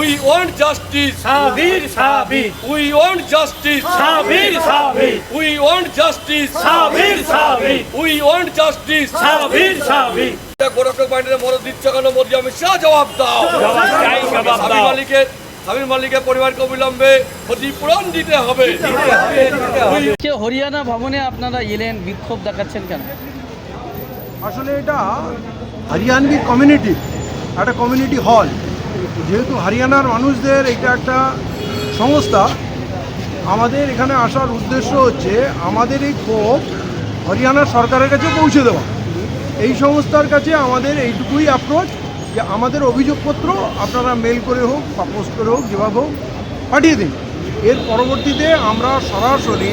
We want justice Sabir Sabir. We want justice Sabir Sabir. We want justice Sabir Sabir. We want justice Sabir Sabir. গোরক্ষক বাহিনীর মদত দিচ্ছে কেন মোদী অমিত শাহ জবাব দাও। জবাব চাই, জবাব স্বামী মালিকের স্বামী মালিকের পরিবারকে অবিলম্বে ক্ষতিপূরণ দিতে হবে। We হরিয়ানা ভবনে আপনারা এলেন বিক্ষোভ দেখাচ্ছেন কেন? আসলে এটা হরিয়ানবি কমিউনিটি একটা কমিউনিটি হল। যেহেতু হরিয়ানার মানুষদের এটা একটা সংস্থা, আমাদের এখানে আসার উদ্দেশ্য হচ্ছে আমাদের এই ক্ষোভ হরিয়ানা সরকারের কাছে পৌঁছে দেওয়া। এই সংস্থার কাছে আমাদের এইটুকুই অ্যাপ্রোচ যে আমাদের অভিযোগপত্র আপনারা মেল করে হোক বা পোস্ট করে হোক, যেভাবে হোক, পাঠিয়ে দিন। এর পরবর্তীতে আমরা সরাসরি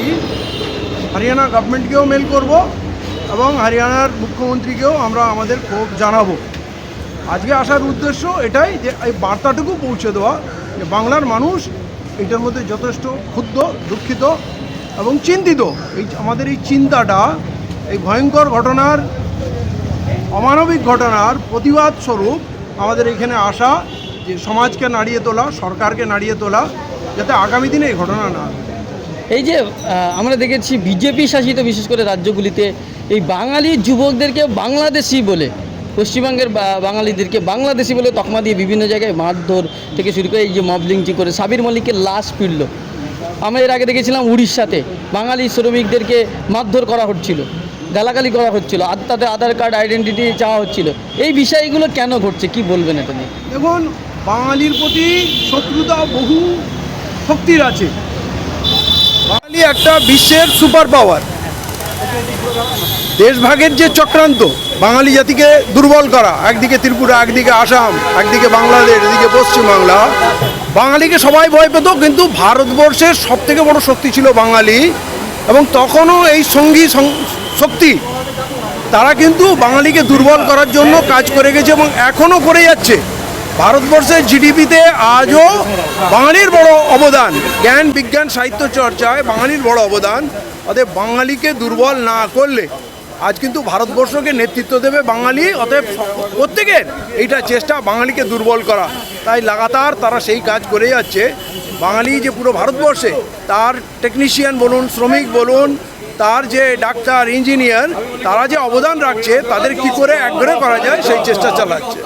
হরিয়ানা গভর্নমেন্টকেও মেল করব এবং হরিয়ানার মুখ্যমন্ত্রীকেও আমরা আমাদের ক্ষোভ জানাব। আজকে আসার উদ্দেশ্য এটাই যে এই বার্তাটুকু পৌঁছে দেওয়া যে বাংলার মানুষ এটার মধ্যে যথেষ্ট ক্ষুব্ধ, দুঃখিত এবং চিন্তিত। এই আমাদের এই চিন্তাটা, এই ভয়ঙ্কর ঘটনার, অমানবিক ঘটনার প্রতিবাদ স্বরূপ আমাদের এখানে আসা, যে সমাজকে নাড়িয়ে তোলা, সরকারকে নাড়িয়ে তোলা, যাতে আগামী দিনে এই ঘটনা না এই যে আমরা দেখেছি বিজেপি শাসিত বিশেষ করে রাজ্যগুলিতে এই বাঙালি যুবকদেরকে বাংলাদেশি বলে পশ্চিমবঙ্গের বাঙালিদেরকে বাংলাদেশি বলে তকমা দিয়ে বিভিন্ন জায়গায় মারধর থেকে শুরু করে এই যে মবলিংটি করে সাবির মল্লিকের লাশ ফিরল। আমরা এর আগে দেখেছিলাম উড়িষ্যাতে বাঙালি শ্রমিকদেরকে মারধর করা হচ্ছিল, গালাগালি করা হচ্ছিল, আর তাদের আধার কার্ড, আইডেন্টিটি চাওয়া হচ্ছিল। এই বিষয়গুলো কেন ঘটছে, কি বলবেন এটা নিয়ে? দেখুন, বাঙালির প্রতি শত্রুতা বহু শক্তির আছে। বাঙালি একটা বিশ্বের সুপার পাওয়ার দেশভাগের যে চক্রান্ত, বাঙালি জাতিকে দুর্বল করা, একদিকে ত্রিপুরা, একদিকে আসাম, একদিকে বাংলাদেশ, এদিকে পশ্চিমবাংলা, বাঙালিকে সবাই ভয় পেত, কিন্তু ভারতবর্ষের সব থেকে বড় শক্তি ছিল বাঙালি, এবং তখনও এই সঙ্গী শক্তি, তারা কিন্তু বাঙালিকে দুর্বল করার জন্য কাজ করে গেছে এবং এখনও করে যাচ্ছে। ভারতবর্ষের জিডিপিতে আজও বাঙালির বড় অবদান, জ্ঞান, বিজ্ঞান, সাহিত্য চর্চায় বাঙালির বড় অবদান। অতএব বাঙালিকে দুর্বল না করলে আজ কিন্তু ভারতবর্ষকে নেতৃত্ব দেবে বাঙালি, অতএব প্রত্যেকের এইটা চেষ্টা বাঙালিকে দুর্বল করা। তাই লাগাতার তারা সেই কাজ করে যাচ্ছে। বাঙালি যে পুরো ভারতবর্ষে, তার টেকনিশিয়ান বলুন, শ্রমিক বলুন, তার যে ডাক্তার ইঞ্জিনিয়ার তারা যে অবদান রাখছে, তাদের কি করে একঘরে করা যায়, সেই চেষ্টা চালাচ্ছে।